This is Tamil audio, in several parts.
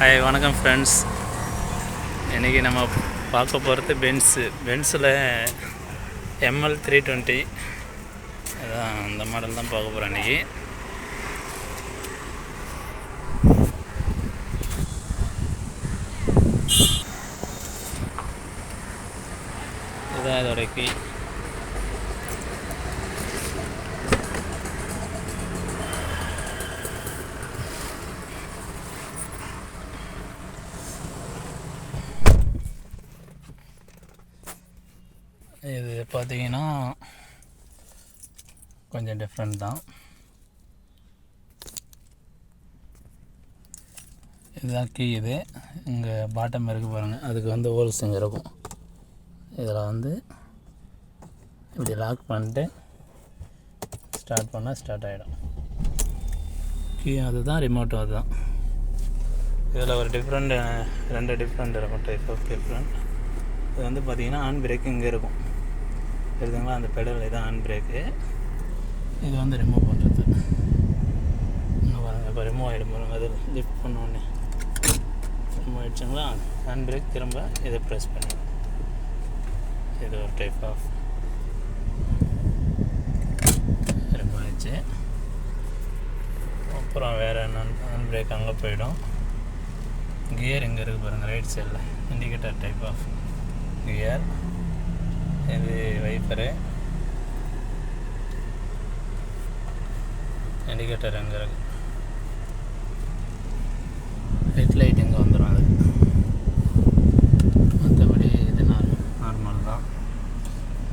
ஹாய் வணக்கம் ஃப்ரெண்ட்ஸ் இன்றைக்கி நம்ம பார்க்க போகிறது பென்ஸு பென்ஸில் எம்எல் த்ரீ டுவெண்ட்டி அதான் அந்த மாடல் தான் பார்க்க போகிறோம் இன்றைக்கி இதுதான் இதோட கீ இது பார்த்தீங்கன்னா கொஞ்சம் டிஃப்ரெண்ட் தான். இதுதான் கீ இது. இங்கே பாட்டம் இருக்கு பாருங்கள் அதுக்கு வந்து ஹோல்ஸ் இங்கே இருக்கும். இதில் வந்து இப்படி லாக் பண்ணிட்டு ஸ்டார்ட் பண்ணால் ஸ்டார்ட் ஆகிடும் கீ அதுதான் ரிமோட்டும் அதுதான். இதில் ஒரு டிஃப்ரெண்ட் ரெண்டு டிஃப்ரெண்ட் இருக்கும் டைப் ஆஃப் டிஃப்ரெண்ட் இது வந்து பார்த்தீங்கன்னா ஆன் பிரேக் இங்கே இருக்கும். இருக்குங்களா அந்த பெடல் இதான் ஆன் பிரேக்கு இது வந்து ரிமூவ் பண்ணுறது இன்னும் பாருங்கள் இப்போ ரிமூவ் ஆகிடும் பாருங்க அது லிஃப்ட் பண்ணோடனே. ரிமூவ் ஆகிடுச்சுங்களா ஹேண்ட் பிரேக் திரும்ப இதை ப்ரெஸ் பண்ணிடும். இது ஒரு டைப் ஆஃப் ரிமூவ் ஆயிடுச்சு. அப்புறம் வேறு என்ன? ஹேண்ட் பிரேக் அங்கே போயிடும். கியர் இங்கே இருக்குது பாருங்கள் ரைட் சைடில் இண்டிகேட்டர் டைப் ஆஃப் கியர் இது வைப்பரு. இண்டிகேட்டர் எங்கே இருக்கு? ஹெட்லைட் இங்கே வந்துடும் அது? மற்றபடி இது நார்மல் தான்.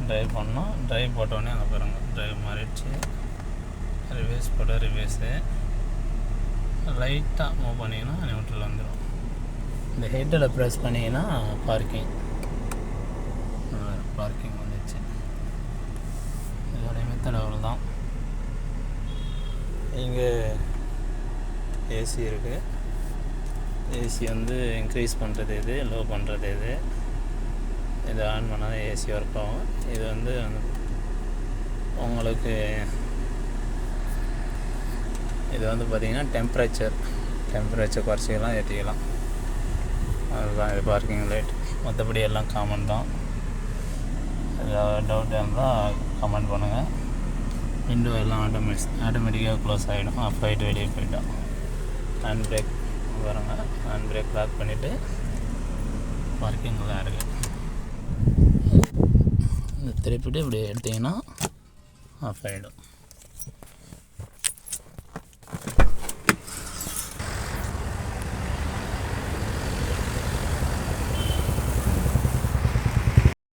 ட்ரைவ் பண்ணோம். ட்ரைவ் போட்டோடனே அங்கே பாருங்கள் ட்ரைவ் மாறிடுச்சு. ரிவேஸ் போட்டால் ரிவேஸு லைட்டாக மூவ் பண்ணிங்கன்னா நியூட்ரல் வந்துடும் இந்த ஹெட்டில் ப்ரெஸ் பண்ணிங்கன்னா பார்க்கிங் பார்க்கிங் வந்துச்சு. இதோடைய மெத்தட் அவ்வளோ தான் இங்கே ஏசி இருக்குது ஏசி வந்து இன்க்ரீஸ் பண்ணுறது இது லோ பண்ணுறது இது இது ஆன் பண்ணால் தான் ஏசி ஒர்க் ஆகும். இது வந்து உங்களுக்கு இது வந்து பார்த்திங்கன்னா டெம்ப்ரேச்சர் டெம்ப்ரேச்சர் குறைச்சிக்கலாம் ஏற்றிக்கலாம் அதுதான் இது பார்க்கிங் லைட் மற்றபடி எல்லாம் காமன் தான். ஏதாவது டவுட் இருந்தால் கமெண்ட் பண்ணுங்கள் விண்டோ எல்லாம் ஆட்டோமேட்டிக் ஆட்டோமேட்டிக்காக க்ளோஸ் ஆகிடும் ஆஃப் ஆகிட்டு வெளியே போயிட்டோம் ஹேண்ட் பிரேக் பாருங்க. ஹேண்ட் பிரேக் லாக் பண்ணிவிட்டு பார்க்கிங் தான் இருக்குது இந்த திருப்பிட்டு இப்படி எடுத்திங்கன்னா ஆஃப் ஆகிடும்